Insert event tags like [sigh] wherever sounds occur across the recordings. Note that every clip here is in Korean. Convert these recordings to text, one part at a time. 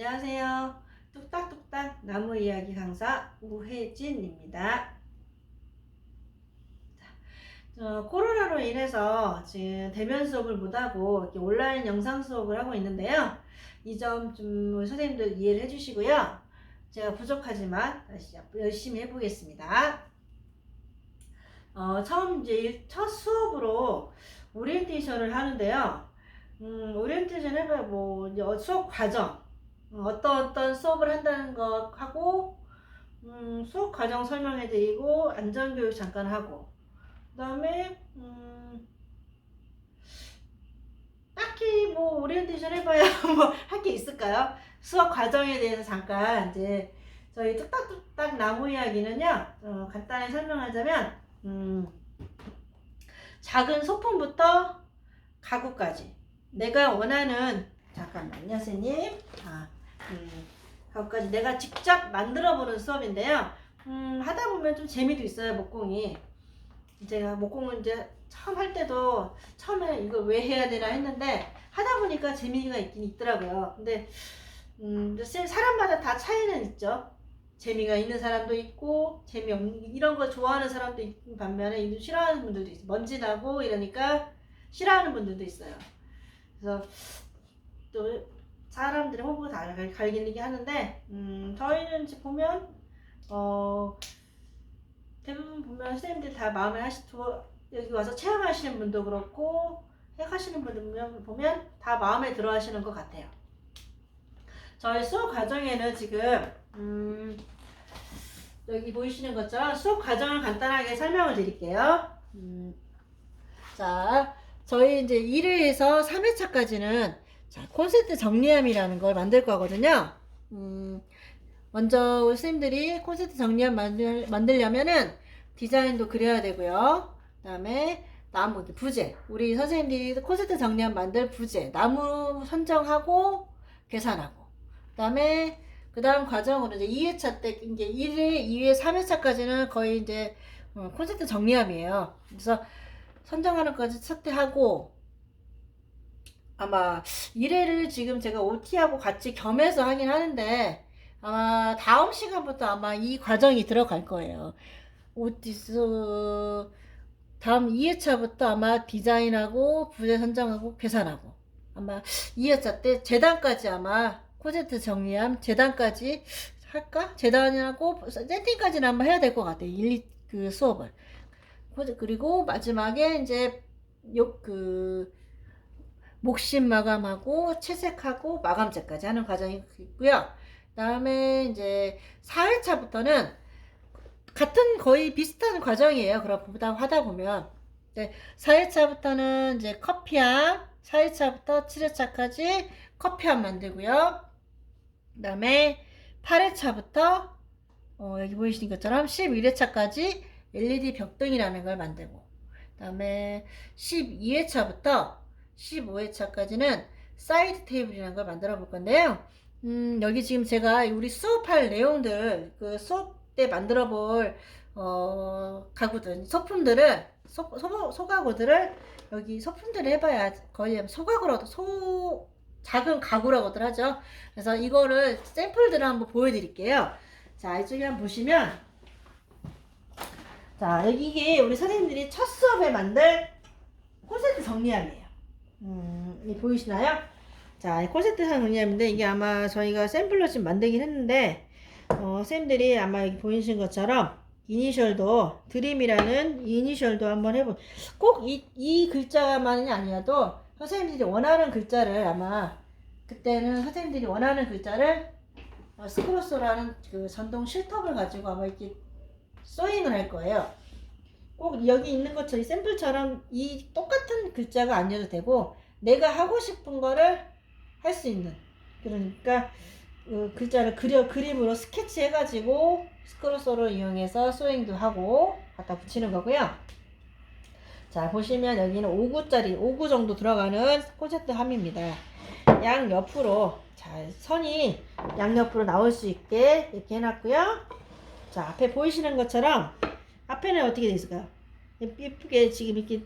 안녕하세요. 뚝딱뚝딱 나무 이야기 강사 우혜진입니다. 어, 코로나로 인해서 지금 대면 수업을 못하고 이렇게 온라인 영상 수업을 하고 있는데요. 이 점 좀 선생님들 이해를 해주시고요. 제가 부족하지만 다시 열심히 해보겠습니다. 어, 처음 이제 일- 첫 수업으로 오리엔테이션을 하는데요. 음, 오리엔테이션 해봐야 뭐 수업 과정 어, 어떤 어떤 수업을 한다는 거 하고 음, 수업 과정 설명해 드리고 안전교육 잠깐 하고 그 다음에 음, 딱히 뭐 오리엔테이션 해봐야 [laughs] 뭐 할 게 있을까요? 수업 과정에 대해서 잠깐 이제 저희 뚝딱뚝딱 나무 이야기는요 어, 간단히 설명하자면 음, 작은 소품부터 가구까지 내가 원하는 잠깐만요 선생님 아, 음, 가구까지 내가 직접 만들어 보는 수업인데요. 음, 하다 보면 좀 재미도 있어요 목공이. 제가 목공은 이제 처음 할 때도 처음에 이걸 왜 해야 되나 했는데 하다 보니까 재미가 있긴 있더라고요. 근데 음, 쌤 사람마다 다 차이는 있죠. 재미가 있는 사람도 있고 재미없는 이런 거 좋아하는 사람도 있는 반면에 이거 싫어하는 분들도 있어요. 먼지 나고 이러니까 싫어하는 분들도 있어요. 그래서 또 사람들의 호불호 다 갈- 갈리게 하는데 음, 저희는 이제 보면 어 대부분 보면 선생님들 다 마음에 하시 두 여기 와서 체험하시는 분도 그렇고 해가시는 분들 보면, 보면 다 마음에 들어 하시는 것 같아요. 저희 수업 과정에는 지금 음, 여기 보이시는 것처럼 수업 과정을 간단하게 설명을 드릴게요. 음, 자, 저희 이제 1회에서 3회차까지는 자, 콘셉트 정리함이라는 걸 만들 거거든요. 음, 먼저 선생님들이 콘셉트 정리함 만들, 만들려면은 디자인도 그려야 되고요. 그 다음에 나무, 부재. 우리 선생님들이 콘셉트 정리함 만들 부재. 나무 선정하고 계산하고. 그 다음에 그 다음 과정으로 이제 2회차 때, 이제 1회, 2회, 3회차까지는 거의 이제 어, 콘셉트 정리함이에요. 그래서 선정하는 것까지測定하고 아마 1회를 지금 제가 OT하고 같이 겸해서 하긴 하는데 아마 다음 시간부터 아마 이 과정이 들어갈 거예요. OT 다음 2회차부터 아마 디자인하고 부재 선정하고 계산하고 아마 2회차 때 재단까지 아마 코제트 정리함 재단까지 할까? 재단하고 세팅까지는 아마 해야 될 것 같아요. 1, 2, 그 수업을. 코제- 그리고 마지막에 이제 요그 목심 마감하고 채색하고 마감제까지 하는 과정이 있고요. 그다음에 이제 4회차부터는 같은 거의 비슷한 과정이에요. 그럼 보다 하다 보면 네, 4회차부터는 이제 커피함, 4회차부터 7회차까지 커피함 만들고요. 그 다음에 8회차부터 어, 여기 보이시는 것처럼 11회차까지 LED 벽등이라는 걸 만들고 그 다음에 12회차부터 15회차까지는 사이드 테이블이라는 걸 만들어 볼 건데요. 음, 여기 지금 제가 우리 수업할 내용들, 그 수업 때 만들어 볼, 어, 가구들, 소품들을, 소, 소, 소가구들을 여기 소품들을 해봐야 거의 소가구라고, 소, 작은 가구라고들 하죠. 그래서 이거를 샘플들을 한번 보여드릴게요. 자, 이쪽에 한번 보시면, 자, 여기 이게 우리 선생님들이 첫 수업에 만들 콘센트 정리함이에요. 음, 이 보이시나요? 자, 이 콘센트 정리함인데 이게 아마 저희가 샘플로 지금 만들긴 했는데 어, 쌤들이 아마 여기 보이시는 것처럼 이니셜도 드림이라는 이니셜도 한번 해보. 꼭이 이 글자만이 아니어도 선생님들이 원하는 글자를 아마 그때는 선생님들이 원하는 글자를 어, 스크로스라는 그 전동 실톱을 가지고 아마 이렇게 소잉을 할 거예요. 꼭 여기 있는 것처럼 이 샘플처럼 이 똑같은 글자가 아니어도 되고 내가 하고 싶은 거를 할 수 있는 그러니까 그 글자를 그려 그림으로 스케치 해가지고 스크로서를 이용해서 소잉도 하고 갖다 붙이는 거고요. 자 보시면 여기는 5구짜리 5구 정도 들어가는 콘셉트 함입니다. 양 옆으로 자 선이 양 옆으로 나올 수 있게 이렇게 해놨고요. 자 앞에 보이시는 것처럼 앞에는 어떻게 되어 있을까요? 예쁘게 지금 이렇게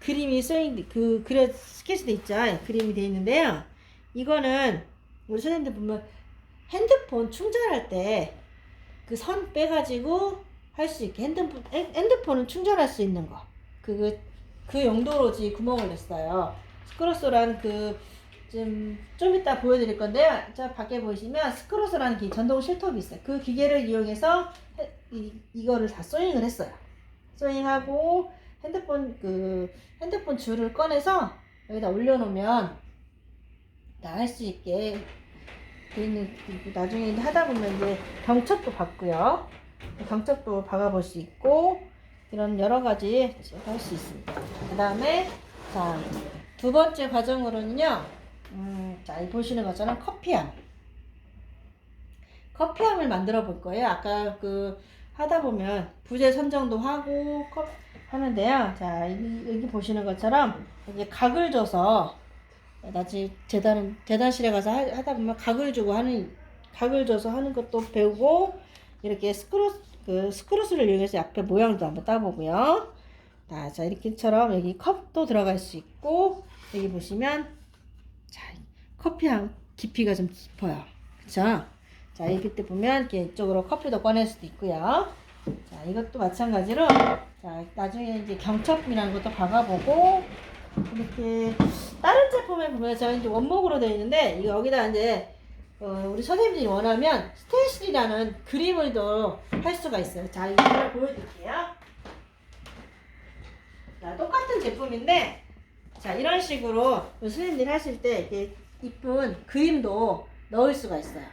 그림이 써있 그 그려 스케치돼 있죠. 그림이 되어 있는데요. 이거는 우리 선생님들 보면 핸드폰 충전할 때 그 선 빼가지고 할 수 있게 핸드폰 핸- 핸드폰은 충전할 수 있는 거그그 용도로 지 구멍을 냈어요. 스크로스란 그 좀좀 이따 보여드릴 건데요. 저 밖에 보시면 스크로스라는 기 전동 실톱이 있어요. 그 기계를 이용해서 해- 이, 이거를 다 소잉을 했어요. 소잉하고 핸드폰 그 핸드폰 줄을 꺼내서 여기다 올려놓으면 다 할 수 있게 그리고 나중에 하다 보면 이제 경첩도 받고요. 경첩도 박아볼 수 있고 이런 여러 가지 할 수 있습니다. 그 다음에 자 두 번째 과정으로는요. 음, 자, 이 보시는 것처럼 커피함. 커피함을 만들어 볼 거예요. 아까 그 하다 보면 부재 선정도 하고 컵 하는데요. 자, 여기, 여기 보시는 것처럼 이게 각을 줘서 나중에 재단 재단실에 가서 하, 하다 보면 각을 주고 하는 각을 줘서 하는 것도 배우고 이렇게 스크루 그 스크루스를 이용해서 앞에 모양도 한번 따보고요. 자, 자 이렇게처럼 여기 컵도 들어갈 수 있고 여기 보시면 자 커피향 깊이가 좀 깊어요. 그쵸? 자 이렇게 때 보면 이렇게 이쪽으로 커피도 꺼낼 수도 있고요. 자 이것도 마찬가지로 자 나중에 이제 경첩이라는 것도 박아보고 이렇게 다른 제품에 보면 제가 이제 원목으로 되어 있는데 이거 여기다 이제 어, 우리 선생님들이 원하면 스테이시라는 그림을 더 할 수가 있어요. 자 이걸 보여드릴게요. 자 똑같은 제품인데 자 이런 식으로 선생님들이 하실 때 이렇게 이쁜 그림도 넣을 수가 있어요.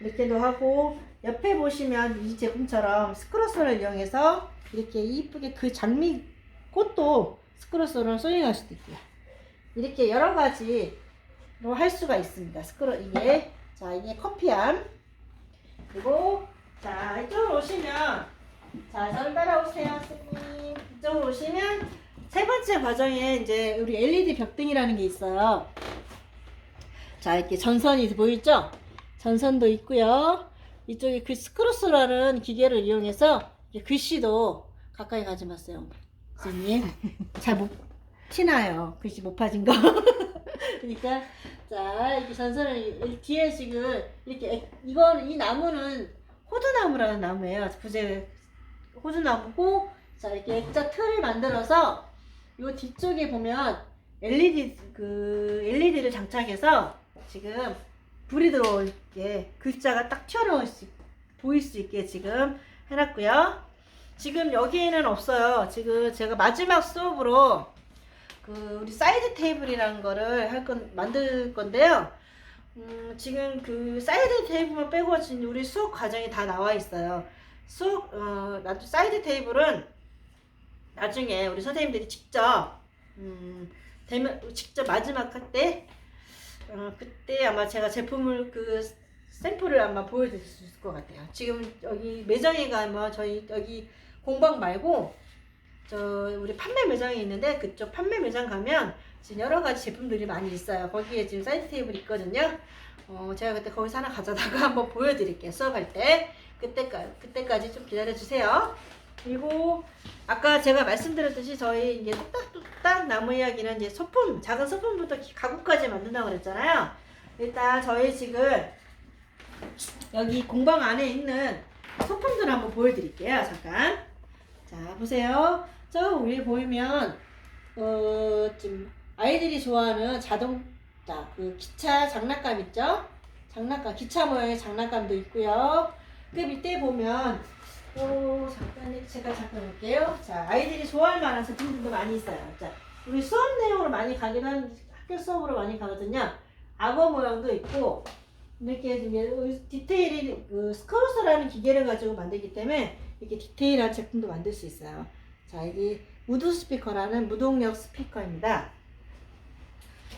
이렇게도 하고 옆에 보시면 이 제품처럼 스크로스를 이용해서 이렇게 이쁘게 그 장미 꽃도 스크로스로 소잉할 수도 있고요. 이렇게 여러 가지로 할 수가 있습니다. 스크로 이게 자 이게 커피함 그리고 자 이쪽으로 오시면 자 저를 따라오세요 선생님 이쪽으로 오시면 세 번째 과정에 이제 우리 LED 벽등이라는 게 있어요. 자 이렇게 전선이 보이죠? 전선도 있고요. 이쪽에 그 스크로스라는 기계를 이용해서 글씨도 가까이 가지 마세요. 선생님 잘못 티나요. 글씨 못 파진 거. [laughs] 그러니까 자 이렇게 전선을 이- 뒤에 지금 이렇게 액- 이거는 이 나무는 호두나무라는 나무예요. 부재 호두나무고 자 이렇게 액자 틀을 만들어서 요 뒤쪽에 보면 LED 그 LED를 장착해서 지금 불이 들어올게 글자가 딱 튀어나올 수 있- 보일 수 있게 지금 해놨고요. 지금 여기에는 없어요. 지금 제가 마지막 수업으로 그 우리 사이드 테이블이라는 거를 할 건 만들 건데요. 음, 지금 그 사이드 테이블만 빼고 지금 우리 수업 과정이 다 나와 있어요. 수업 어, 나도 사이드 테이블은 나중에 우리 선생님들이 직접 음, 되면 직접 마지막 할 때 어, 그때 아마 제가 제품을 그 샘플을 아마 보여드릴 수 있을 것 같아요. 지금 여기 매장에 가면 저희 여기 공방 말고 저 우리 판매 매장이 있는데 그쪽 판매 매장 가면 지금 여러 가지 제품들이 많이 있어요. 거기에 지금 사이드 테이블 있거든요. 어, 제가 그때 거기서 하나 가져다가 [laughs] 한번 보여드릴게요. 수업할 때 그때까지 그때까지 좀 기다려 주세요. 그리고 아까 제가 말씀드렸듯이 저희 이제 뚝딱뚝딱 나무 이야기는 이제 소품 작은 소품부터 가구까지 만든다고 그랬잖아요. 일단 저희 지금 여기 공방 안에 있는 소품들 한번 보여드릴게요. 잠깐. 자 보세요. 저 위에 보이면 어 지금 아이들이 좋아하는 자동차 그 기차 장난감 있죠? 장난감 기차 모양의 장난감도 있고요. 그 밑에 보면 어 잠깐 제가 잠깐 볼게요. 자 아이들이 좋아할 만한 제품들도 많이 있어요. 자 우리 수업 내용으로 많이 가긴 한 학교 수업으로 많이 가거든요. 악어 모양도 있고 이렇게 디테일이 그 스크루스라는 기계를 가지고 만들기 때문에 이렇게 디테일한 제품도 만들 수 있어요. 자, 이게 무드 스피커라는 무동력 스피커입니다.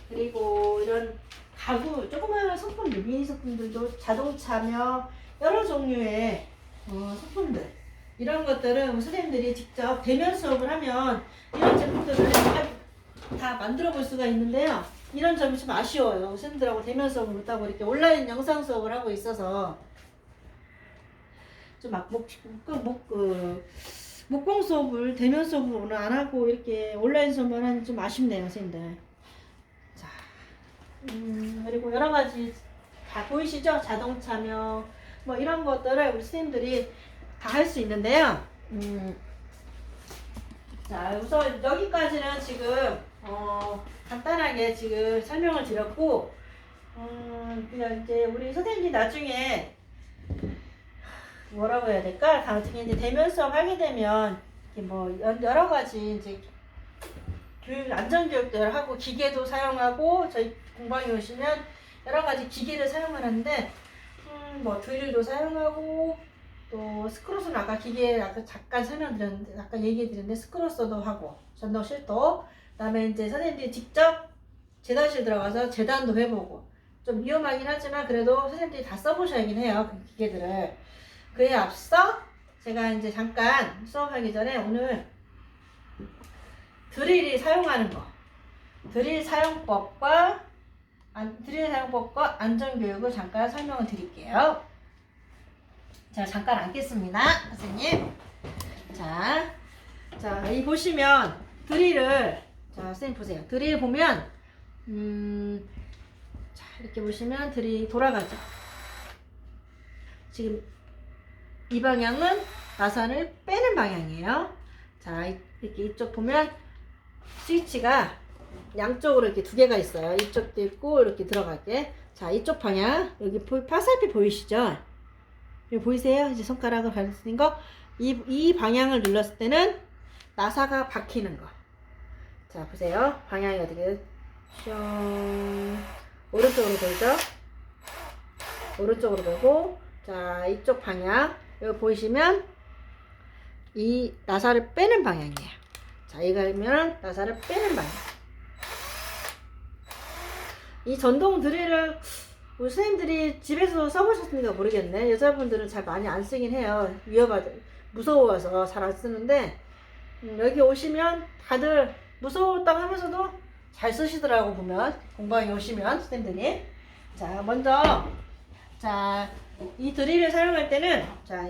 그리고 이런 가구, 조그마한 소품들, 미니 소품들도 자동차며 여러 종류의 어, 소품들. 이런 것들은 선생님들이 직접 대면 수업을 하면 이런 제품들을 다, 다 만들어 볼 수가 있는데요. 이런 점이 좀 아쉬워요. 선생님들하고 대면 수업을 못하고 이렇게 온라인 영상 수업을 하고 있어서 좀막 목, 목, 목, 그, 목공 수업을 대면 수업을 오늘 안 하고 이렇게 온라인 수업만 하니 좀 아쉽네요, 선생님들. 자, 음, 그리고 여러 가지 다 보이시죠? 자동차명 뭐 이런 것들을 우리 선생님들이 다 할 수 있는데요. 음, 자 우선 여기까지는 지금 어, 간단하게 지금 설명을 드렸고 음, 그냥 이제 우리 선생님이 나중에 뭐라고 해야 될까? 나중에 이제 대면 수업 하게 되면 뭐 여- 여러 가지 이제 교육 안전 교육들 하고 기계도 사용하고 저희 공방에 오시면 여러 가지 기계를 사용하는데 음, 뭐 드릴도 사용하고 또 스크로스는 아까 기계 아까 잠깐 설명드렸는데 아까 얘기해드렸는데 스크로스도 하고 전동 실도 그다음에 이제 선생님들이 직접 재단실 들어가서 재단도 해보고 좀 위험하긴 하지만 그래도 선생님들이 다 써보셔야긴 해요 그 기계들을. 그에 앞서 제가 이제 잠깐 수업하기 전에 오늘 드릴이 사용하는 거 드릴 사용법과 안, 드릴 사용법과 안전교육을 잠깐 설명을 드릴게요. 자, 잠깐 앉겠습니다, 선생님. 자, 자, 이 보시면 드릴을 자, 선생님 보세요. 드릴 보면 음, 자, 이렇게 보시면 드릴이 돌아가죠. 지금 이 방향은 나선을 빼는 방향이에요. 자, 이- 이렇게 이쪽 보면 스위치가 양쪽으로 이렇게 두 개가 있어요. 이쪽도 있고 이렇게 들어가게. 자, 이쪽 방향 여기 보, 화살표 보이시죠? 여기 보이세요? 이제 손가락을 가리는 거. 이, 이 방향을 눌렀을 때는 나사가 박히는 거. 자, 보세요. 방향이 어떻게 슝 오른쪽으로 돌죠? 오른쪽으로 돌고 자, 이쪽 방향 여기 보이시면 이 나사를 빼는 방향이에요. 자, 이거면 나사를 빼는 방향. 이 전동 드릴을 우리 선생님들이 집에서 써보셨습니까 모르겠네. 여자분들은 잘 많이 안 쓰긴 해요. 위험하다, 무서워서 잘 안 쓰는데 음, 여기 오시면 다들 무서웠다고 하면서도 잘 쓰시더라고 보면 공방에 오시면 선생님들이. 자, 먼저 자, 이 드릴을 사용할 때는 자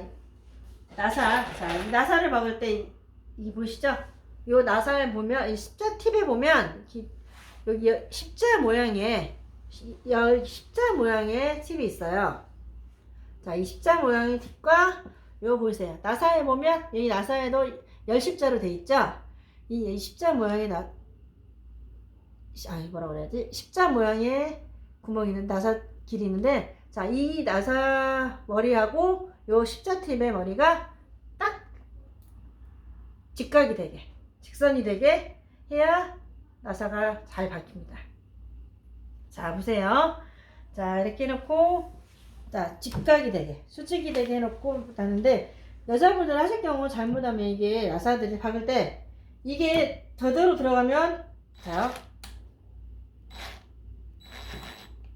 나사, 자, 이 나사를 박을 때 이, 이 보이시죠? 요 나사를 보면 이 십자 팁에 보면 이- 여기 십자 모양의 십자 모양의 팁이 있어요. 자, 이 십자 모양의 팁과 요 보세요. 나사에 보면 여기 나사에도 열 십자로 돼 있죠? 이, 이 십자 모양의 나, 아, 뭐라 그래야지? 십자 모양의 구멍이 있는 나사 길이 있는데, 자, 이 나사 머리하고 요 십자 팁의 머리가 딱 직각이 되게, 직선이 되게 해야 나사가 잘 박힙니다. 자, 보세요. 자, 이렇게 해놓고, 자, 직각이 되게, 수직이 되게 해놓고 다는데, 여자분들 하실 경우 잘못하면 이게 나사들이 박을 때, 이게 저대로 들어가면, 자,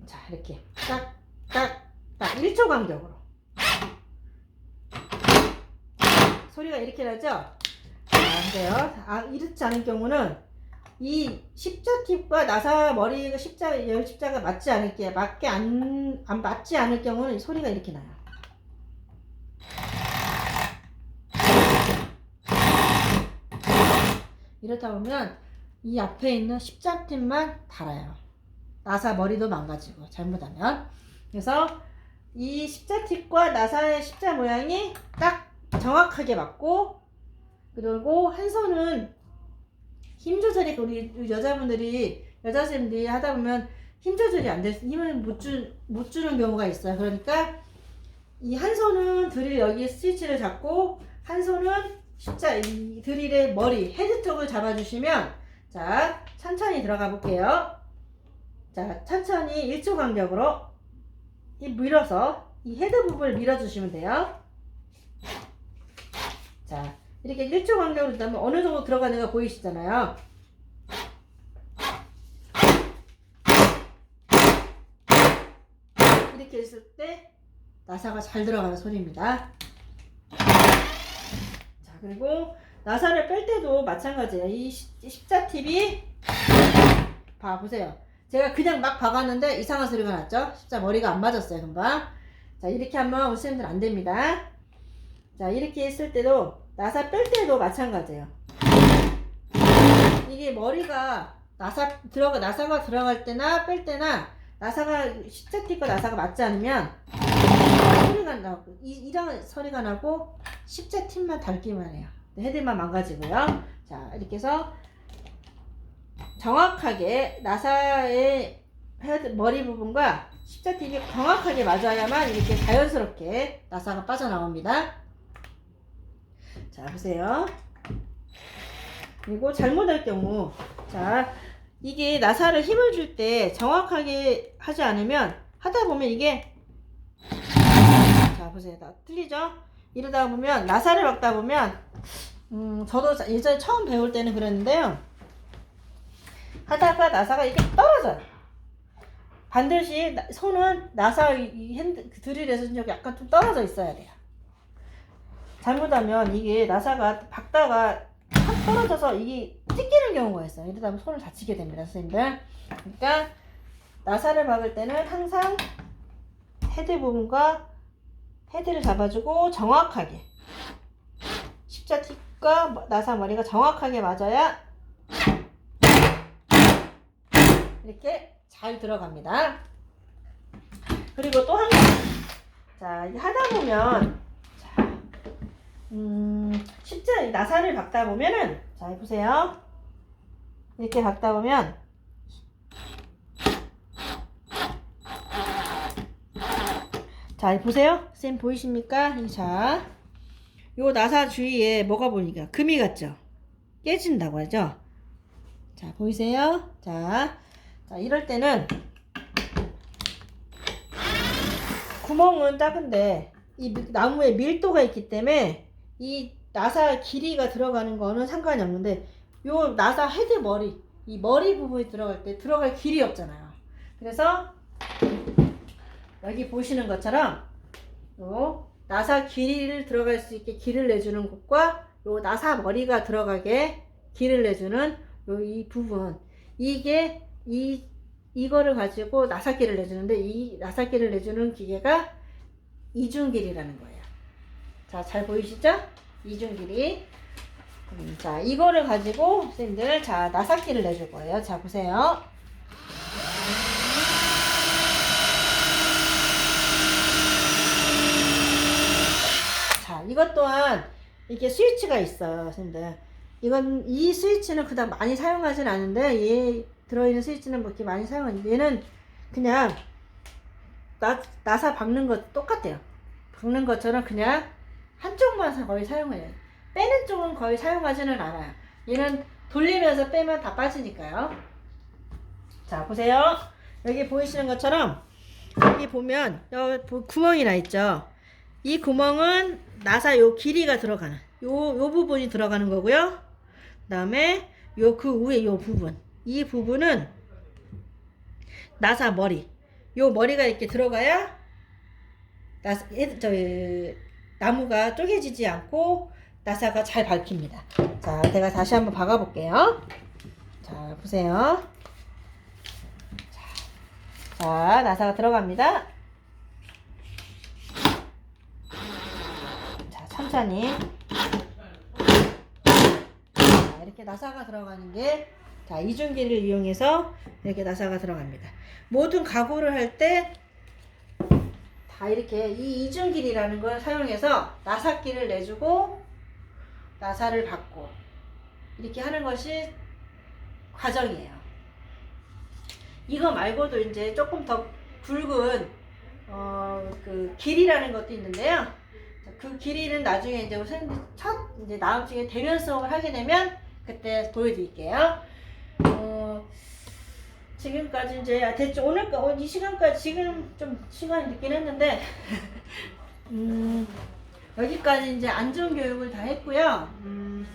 자, 이렇게 딱, 딱, 딱, 1초 간격으로. 소리가 이렇게 나죠? 자, 근데요. 아, 이렇지 않은 경우는 이 십자 팁과 나사 머리가 십자 열 십자가 맞지 않을 게 맞게 안, 안 맞지 않을 경우는 소리가 이렇게 나요. 이렇다 보면 이 앞에 있는 십자 팁만 달아요. 나사 머리도 망가지고 잘못하면 그래서 이 십자 팁과 나사의 십자 모양이 딱 정확하게 맞고 그리고 한 손은 힘 조절이 우리 여자분들이 여자 쌤들이 하다 보면 힘 조절이 안 돼서 힘을 못, 주, 못 주는 경우가 있어요. 그러니까 이 한 손은 드릴 여기 스위치를 잡고 한 손은 십자 이 드릴의 머리 헤드 쪽을 잡아주시면 자 천천히 들어가 볼게요. 자 천천히 1초 간격으로 이 밀어서 이 헤드 부분을 밀어주시면 돼요. 자 이렇게 1초 간격으로 있다면 어느 정도 들어가는 거 보이시잖아요. 이렇게 했을 때 나사가 잘 들어가는 소리입니다. 자 그리고 나사를 뺄 때도 마찬가지예요. 이 십- 십자 팁이 봐 보세요. 제가 그냥 막 박았는데 이상한 소리가 났죠? 십자 머리가 안 맞았어요 금방. 자 이렇게 우리 쌤들 안 됩니다. 자 이렇게 했을 때도 나사 뺄 때도 마찬가지예요. 이게 머리가 나사 들어가 나사가 들어갈 때나 뺄 때나 나사가 십자티과 나사가 맞지 않으면 소리가 나고 이, 이런 소리가 나고 십자팀만 닳기만 해요. 헤드만 망가지고요. 자 이렇게 해서 정확하게 나사의 헤드 머리 부분과 십자팀이 정확하게 맞아야만 이렇게 자연스럽게 나사가 빠져나옵니다. 자 보세요. 그리고 잘못할 경우 자 이게 나사를 힘을 줄 때 정확하게 하지 않으면 하다 보면 이게 자 보세요. 다 틀리죠? 이러다 보면 나사를 박다 보면 음 저도 예전에 처음 배울 때는 그랬는데요. 하다가 나사가 이렇게 떨어져요. 반드시 나- 손은 나사 이- 이 핸드 그 드릴에서 좀 약간 좀 떨어져 있어야 돼요 잘못하면 이게 나사가 박다가 확 떨어져서 이게 찢기는 경우가 있어요. 이러다 보면 손을 다치게 됩니다, 선생님들. 그러니까 나사를 박을 때는 항상 헤드 부분과 헤드를 잡아주고 정확하게 십자틱과 나사 머리가 정확하게 맞아야 이렇게 잘 들어갑니다. 그리고 또 한 가지. 자, 하다 보면 자, 음, 십자 나사를 박다 보면은 자 보세요. 이렇게 박다 보면 자 보세요. 쌤 보이십니까? 자, 요 나사 주위에 뭐가 보니까 금이 같죠? 깨진다고 하죠. 자 보이세요? 자, 자 이럴 때는 구멍은 작은데 이 미- 나무에 밀도가 있기 때문에 이 나사 길이가 들어가는 거는 상관이 없는데 요 나사 헤드 머리 이 머리 부분이 들어갈 때 들어갈 길이 없잖아요. 그래서 여기 보시는 것처럼 요 나사 길이를 들어갈 수 있게 길을 내주는 곳과 요 나사 머리가 들어가게 길을 내주는 요 이 부분 이게 이 이거를 가지고 나사길을 내주는데 이 나사길을 내주는 기계가 이중길이라는 거예요. 자, 잘 보이시죠? 이중 길이. 음, 자, 이거를 가지고 선생님들 자 나사길을 내줄 거예요. 자, 보세요. 자, 이것 또한 이렇게 스위치가 있어요, 선생님들. 이건 이 스위치는 그닥 많이 사용하진 않은데 얘 들어있는 스위치는 뭐 이렇게 많이 사용하는데 얘는 그냥 나, 나사 박는 것 똑같아요. 박는 것처럼 그냥 한쪽만 거의 사용해요. 빼는 쪽은 거의 사용하지는 않아요. 얘는 돌리면서 빼면 다 빠지니까요. 자, 보세요. 여기 보이시는 것처럼 여기 보면 여기 보- 구멍이 나 있죠. 이 구멍은 나사 요 길이가 들어가는 요, 요 부분이 들어가는 거고요. 그 다음에 요 그 위에 요 부분 이 부분은 나사 머리 요 머리가 이렇게 들어가야 나사, 예, 저, 나무가 쪼개지지 않고 나사가 잘 밝힙니다. 자, 제가 다시 한번 박아볼게요. 자, 보세요. 자, 자, 나사가 들어갑니다. 자, 천천히. 자, 이렇게 나사가 들어가는 게, 자, 이중기를 이용해서 이렇게 나사가 들어갑니다. 모든 가구를 할 때, 다 이렇게 이 이중길이라는 걸 사용해서 나사길을 내주고, 나사를 받고, 이렇게 하는 것이 과정이에요. 이거 말고도 이제 조금 더 굵은, 어, 그 길이라는 것도 있는데요. 자, 그 길이는 나중에 이제 첫 이제 주에 대면 수업을 하게 되면 그때 보여드릴게요. 어, 지금까지 이제 아, 대충 오늘 거- 이 시간까지 지금 좀 시간이 늦긴 했는데 [laughs] 음, 여기까지 이제 안전 교육을 다 했고요. 음,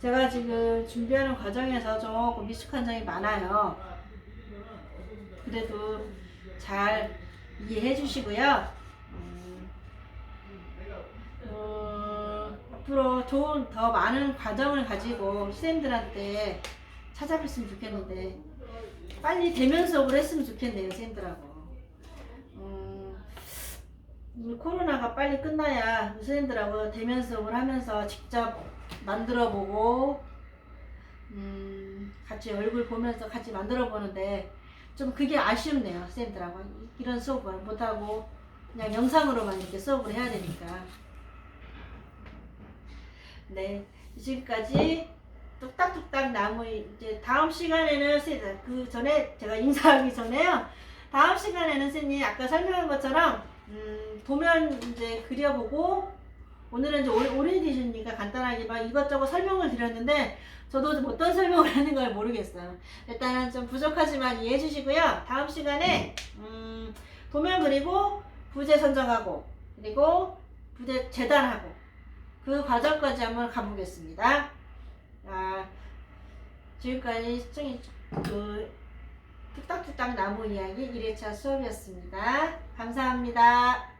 제가 지금 준비하는 과정에서 조금 미숙한 점이 많아요. 그래도 잘 이해해 주시고요. 음, 어, 앞으로 좋은 더 많은 과정을 가지고 선생님들한테 찾아뵀으면 좋겠는데 빨리 대면 수업을 했으면 좋겠네요 선생님들하고. 음, 이 코로나가 빨리 끝나야 선생님들하고 대면 수업을 하면서 직접 만들어 보고 음, 같이 얼굴 보면서 같이 만들어 보는데 좀 그게 아쉽네요 쌤들하고. 이런 수업을 못하고 그냥 영상으로만 이렇게 수업을 해야 되니까. 네 지금까지 뚝딱뚝딱 나무 이제 다음 시간에는 쌤, 그 전에 제가 인사하기 전에요 다음 시간에는 쌤이 아까 설명한 것처럼 음, 도면 이제 그려보고 오늘은 이제 오- 오리엔테이션이니까 간단하게 막 이것저것 설명을 드렸는데 저도 좀 어떤 설명을 하는 걸 모르겠어요. 일단은 좀 부족하지만 이해해 주시고요. 다음 시간에 음, 도면 그리고 부재 선정하고 그리고 부재 재단하고 그 과정까지 한번 가보겠습니다. 아, 지금까지 시청해 그 뚝딱뚝딱 나무 이야기 1회차 수업이었습니다. 감사합니다.